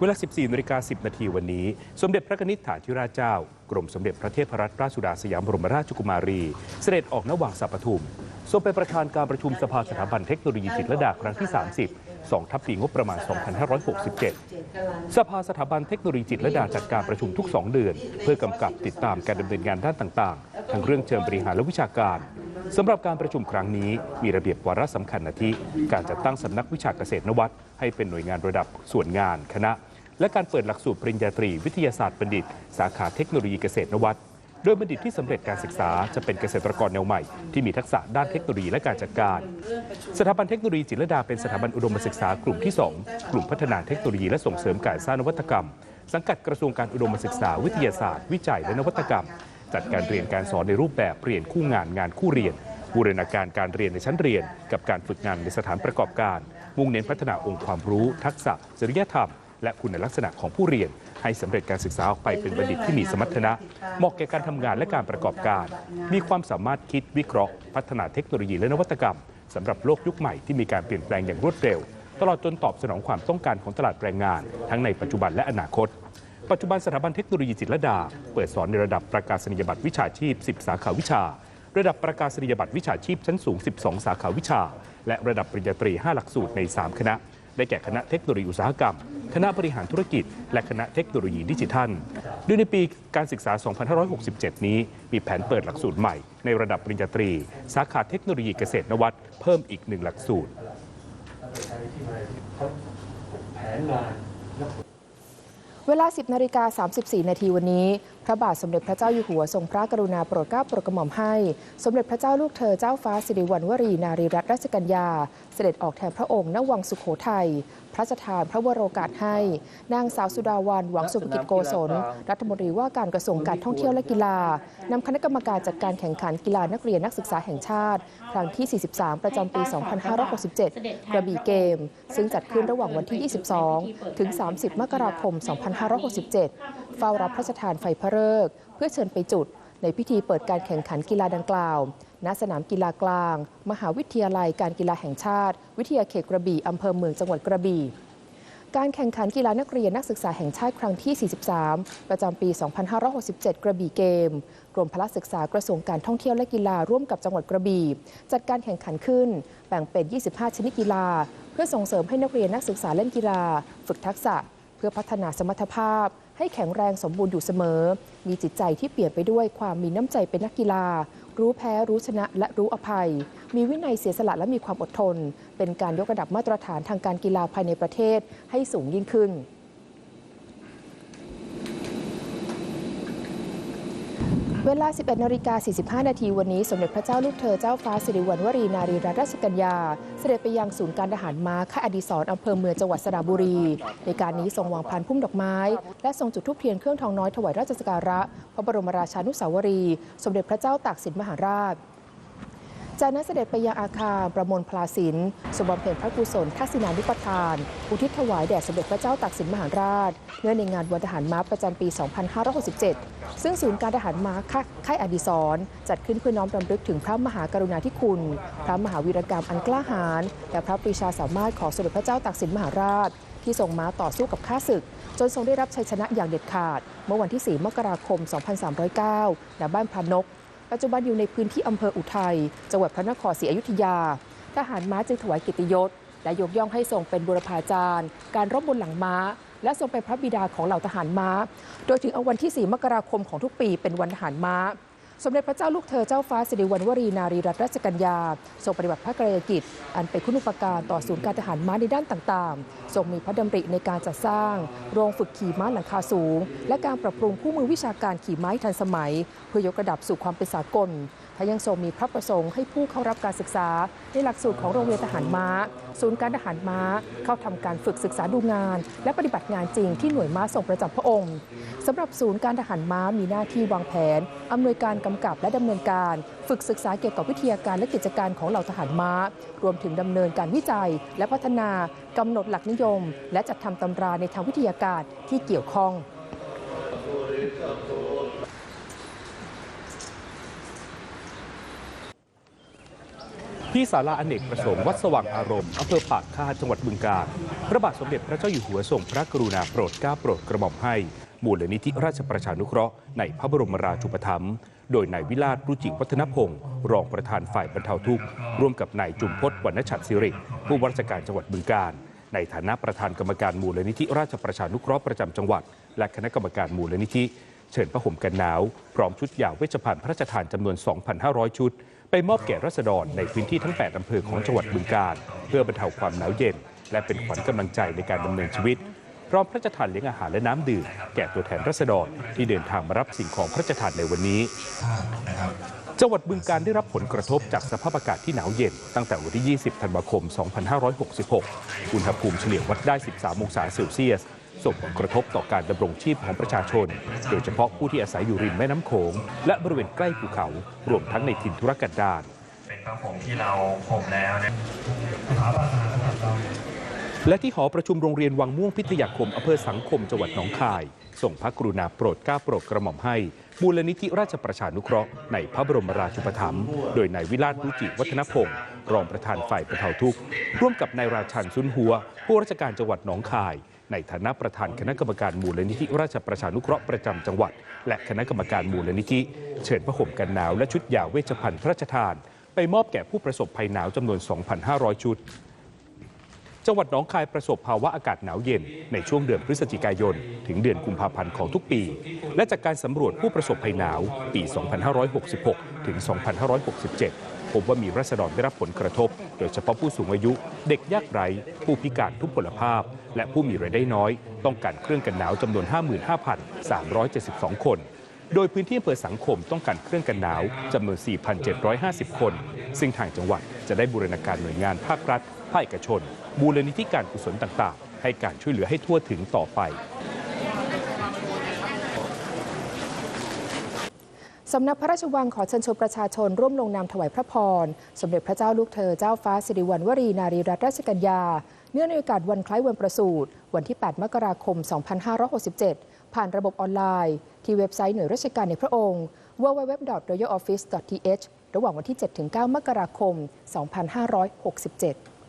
เวลา 14นาฬิกา10 นาทีวันนี้ สมเด็จพระนิษฐาธิราชเจ้า กรมสมเด็จพระเทพรัตนราชสุดาสยามบรมราชกุมารี เสด็จออกนวังสัปทุมทรงเป็นประธานการประชุมสภาสถาบันเทคโนโลยีจิตรลดาครั้งที่ 30 2 ทับปีงบประมาณ 2567 สภาสถาบันเทคโนโลยีจิตรลดาจัดการประชุมทุก 2 เดือน เพื่อกำกับติดตามการดำเนินงานด้านต่างๆ ทั้งเรื่องเชิงบริหารและวิชาการสำหรับการประชุมครั้งนี้ มีระเบียบวาระสำคัญอาทิการจัดตั้งสำนักวิชาเกษตรนวัตให้เป็นหน่วยงานระดับส่วนงานคณะ และการเปิดหลักสูตรปริญญาตรีวิทยาศาสตร์บัณฑิต สาขาเทคโนโลยีเกษตรนวัตโดยบัณฑิตที่สำเร็จการศึกษาจะเป็นเกษตรกรแนวใหม่ที่มีทักษะด้านเทคโนโลยีและการจัดการ สถาบันเทคโนโลยีจิตรดาเป็นสถาบันอุดมศึกษากลุ่มที่ 2 กลุ่มพัฒนาเทคโนโลยีและส่งเสริมการสร้างนวัตกรรม สังกัดกระทรวงการอุดมศึกษา วิทยาศาสตร์ วิจัยและนวัตกรรม จัดการเรียนการสอนในรูปแบบเรียนคู่งานงานคู่เรียน บูรณาการการเรียนในชั้นเรียน กับการฝึกงานในสถานประกอบการ มุ่งเน้นพัฒนาองค์ความรู้ ทักษะจริยธรรม และคุณลักษณะของผู้เรียน ให้สำเร็จการศึกษาออกไปเป็นบัณฑิตที่มีสมรรถนะเหมาะแก่การทำงานและการประกอบการ มีความสามารถคิดวิเคราะห์ พัฒนาเทคโนโลยีและนวัตกรรมสำหรับโลกยุคใหม่ที่มีการเปลี่ยนแปลงอย่างรวดเร็ว ตลอดจนตอบสนองความต้องการของตลาดแรงงาน ทั้งในปัจจุบันและอนาคตปัจจุบันสถาบันเทคโนโลยีจิตรลดา เปิดสอนในระดับประกาศนียบัตรวิชาชีพ 10 สาขาวิชา ระดับประกาศนียบัตรวิชาชีพชั้นสูง 12 สาขาวิชา และระดับปริญญาตรี 5 หลักสูตรใน 3 คณะ ได้แก่คณะเทคโนโลยีอุตสาหกรรม คณะบริหารธุรกิจ และคณะเทคโนโลยีดิจิทัลโดยในปีการศึกษา 2567 นี้ มีแผนเปิดหลักสูตรใหม่ในระดับปริญญาตรี สาขาเทคโนโลยีเกษตรนวัตเพิ่มอีกหนึ่งหลักสูตรเวลา 10นาฬิกา34 นาทีวันนี้พระบาทสมเด็จพระเจ้าอยู่หัวทรงพระกรุณาโปรดเกล้าโปรดกระหม่อมให้ สมเด็จพระเจ้าลูกเธอเจ้าฟ้าสิริวัณวรีนารีรัตนราชกัญญา เสด็จออกแทนพระองค์ณวังสุขโขทัยพระราชทานพระวโรกาสให้ นางสาวสุดาวันหวังสุภกิจโกศล รัฐมนตรีว่าการกระทรวงการท่องเที่ยวและกีฬานำคณะกรรมการจัดการแข่งขันกีฬานักเรียนนักศึกษาแห่งชาติ ครั้งที่ 43 ประจำปี 2567 กระบี่เกม ซึ่งจัดขึ้นระหว่างวันที่ 22 ถึง 30 มกราคม 2567 เฝ้ารับพระราชทานไฟพระฤกษ์เพื่อเชิญไปจุด ในพิธีเปิดการแข่งขันกีฬาดังกล่าว ณ สนามกีฬากลาง มหาวิทยาลัยการกีฬาแห่งชาติ วิทยาเขตกระบี่อำเภอเมืองจังหวัดกระบี่การแข่งขันกีฬานักเรียนนักศึกษาแห่งชาติครั้งที่ 43 ประจำปี 2567 กระบี่เกม กรมพละศึกษากระทรวงการท่องเที่ยวและกีฬาร่วมกับจังหวัดกระบี่จัดการแข่งขันขึ้น แบ่งเป็น 25 ชนิดกีฬา เพื่อส่งเสริมให้นักเรียนนักศึกษาเล่นกีฬา ฝึกทักษะ เพื่อพัฒนาสมรรถภาพ ให้แข็งแรงสมบูรณ์อยู่เสมอ มีจิตใจที่เปลี่ยนไปด้วยความมีน้ำใจเป็นนักกีฬา รู้แพ้รู้ชนะและรู้อภัย มีวินัยเสียสละและมีความอดทน เป็นการยกระดับมาตรฐานทางการกีฬาภายในประเทศให้สูงยิ่งขึ้น เวลา 11นาฬิกา45 นาทีวันนี้ สมเด็จพระเจ้าลูกเธอเจ้าฟ้าสิริวัณวรีนารีรัตนราชกัญญา เสด็จไปยังศูนย์การทหารม้าค่ายอดีศรอำเภอเมืองจังหวัดสระบุรี ในการนี้ทรงวางพันพุ่มดอกไม้ และทรงจุดธูปเทียนเครื่องทองน้อยถวายราชสักการะ พระบรมราชานุสาวรี สมเด็จพระเจ้าตากสินมหาราช จากนั้นเสด็จไปยังอาคารประมวลพลาสินสมบำเพ็ญพระกุศลทักษิณานุปทาน อุทิศถวายแด่สมเด็จพระเจ้าตากสินมหาราช เนื่องในงานวันทหารม้าประจำปี 2567 ซึ่งศูนย์การทหารม้าค่ายอดีศรจัดขึ้นเพื่อน้อมรำลึกถึงพระมหากรุณาธิคุณ พระมหาวีรกรรมอันกล้าหาญและพระปรีชาสามารถของสมเด็จพระเจ้าตากสินมหาราช ที่ทรงม้าต่อสู้กับข้าศึก จนทรงได้รับชัยชนะอย่างเด็ดขาด เมื่อวันที่ 4 มกราคม 2309ณบ้านพระนก ปัจจุบันอยู่ในพื้นที่อำเภออุทัย จังหวัดพระนครศรีอยุธยา ทหารม้าจึงถวายกิติยศ และยกย่องให้ทรงเป็นบุรพาจารย์ การรบบนหลังม้า และทรงเป็นพระบิดาของเหล่าทหารม้า โดยถึงเอาวันที่ 4 มกราคมของทุกปีเป็นวันทหารม้า สมเด็จพระเจ้าลูกเธอเจ้าฟ้าสิริวัณวรีนารีรัตนราชกัญญาทรงปฏิบัติพระกรณียกิจ อันเป็นคุณูปการต่อศูนย์การทหารม้าในด้านต่างๆ ทรงมีพระดำริในการจัดสร้าง โรงฝึกขี่ม้าหลังคาสูง และการปรับปรุงคู่มือวิชาการขี่ม้าทันสมัย เพื่อยกระดับสู่ความเป็นสากล และยังทรงมีพระประสงค์ให้ผู้เข้ารับการศึกษา ในหลักสูตรของโรงเรียนทหารม้า ศูนย์การทหารม้า เข้าทำการฝึกศึกษาดูงาน และปฏิบัติงานจริงที่หน่วยม้าทรงประจำพระองค์สำหรับศูนย์การทหารม้ามีหน้าที่วางแผนอำนวยการกำกับและดำเนินการ ฝึกศึกษาเกี่ยวกับวิทยาการและกิจการของเหล่าทหารม้า รวมถึงดำเนินการวิจัย และพัฒนากำหนดหลักนิยม และจัดทำตำราในทางวิทยาการที่เกี่ยวข้อง ที่ศาลาอเนกประสงค์วัดสว่างอารมณ์อำเภอปากคาดจังหวัดบึงกาฬพระบาทสมเด็จพระเจ้าอยู่หัวทรงพระกรุณาโปรดเกล้าโปรดกระหม่อมให้ มูลนิธิราชประชานุเคราะห์ในพระบรมราชูปถัมภ์โดยนายวิราชรุจิวัฒนพงศ์รองประธานฝ่ายบรรเทาทุกข์ ร่วมกับนายจุมพจน์วรรณชัดสิริ ผู้ว่าราชการจังหวัดบึงกาฬในฐานะประธานกรรมการมูลนิธิราชประชานุเคราะห์ประจำจังหวัด และคณะกรรมการมูลนิธิ เชิญพระห่มกันหนาว พร้อมชุดยาวเวชภัณฑ์พระราชทานจำนวน 2,500 ชุด ไปมอบแก่รัษฎรในพื้นที่ทั้ง 8 อำเภอของจังหวัดบึงกาฬเพื่อบรรเทาความหนาวเย็น และเป็นขวัญกำลังใจในการดำเนินชีวิต พร้อมพระราชทานเลี้ยงอาหารและน้ำดื่มแก่ตัวแทนรัษฎรที่เดินทางมารับสิ่งของพระราชทานในวันนี้จังหวัดบึงการได้รับผลกระทบจากสภาพอากาศที่หนาวเย็น ตั้งแต่วันที่ 20 ธันวาคม 2566 อุณหภูมิเฉลี่ยวัดได้ 13 องศาเซลเซียส ส่งผลกระทบต่อการดำรงชีพของประชาชน โดยเฉพาะผู้ที่อาศัยอยู่ริมแม่น้ำโขง และบริเวณใกล้ภูเขา รวมทั้งในถิ่นธุรกันดารเป็นผ้าห่มที่เราห่มแล้วเนี่ยและที่หอประชุมโรงเรียนวังม่วงพิทยาคมอำเภอสังคมจังหวัดหนองคาย ส่งพระกรุณาโปรดเกล้าโปรดกระหม่อมให้ มูลนิธิราชประชานุเคราะห์ในพระบรมราชูปถัมภ์โดยนายวิราชรุจิวัฒนพงศ์รองประธานฝ่ายบรรเทาทุกข์ ร่วมกับนายราชันซุนหัว ผู้ราชการจังหวัดหนองคาย ในฐานะประธานคณะกรรมการมูลนิธิราชประชานุเคราะห์ประจำจังหวัด และคณะกรรมการมูลนิธิ เชิญพระห่มกันหนาวและชุดยาเวชภัณฑ์พระราชทาน ไปมอบแก่ผู้ประสบภัยหนาวจำนวน 2,500 ชุดจังหวัดหนองคายประสบภาวะอากาศหนาวเย็น ในช่วงเดือนพฤศจิกายน ถึงเดือนกุมภาพันธ์ของทุกปี และจากการสำรวจผู้ประสบภัยหนาว ปี 2566 ถึง 2567 พบว่ามีรัษฎรได้รับผลกระทบ โดยเฉพาะผู้สูงอายุ เด็กยากไร้ ผู้พิการทุพพลภาพ และผู้มีรายได้น้อย ต้องการเครื่องกันหนาวจำนวน 55,372 คน โดยพื้นที่อำเภอสังคมต้องการเครื่องกันหนาวจำนวน 4,750 คน ซึ่งทางจังหวัดจะได้บูรณาการหน่วยงานภาครัฐภาคเอกชนมูลนิธิการกุศลต่างๆ ให้การช่วยเหลือให้ทั่วถึงต่อไป สำนักพระราชวังขอเชิญชวนประชาชนร่วมลงนามถวายพระพร สมเด็จพระเจ้าลูกเธอเจ้าฟ้าสิริวัณวรีนารีรัตนราชกัญญา เนื่องในโอกาสวันคล้ายวันประสูติวันที่ 8 มกราคม 2567 ผ่านระบบออนไลน์ ที่เว็บไซต์หน่วยราชการในพระองค์ www.royaloffice.th ระหว่างวันที่ 7-9 มกราคม 2567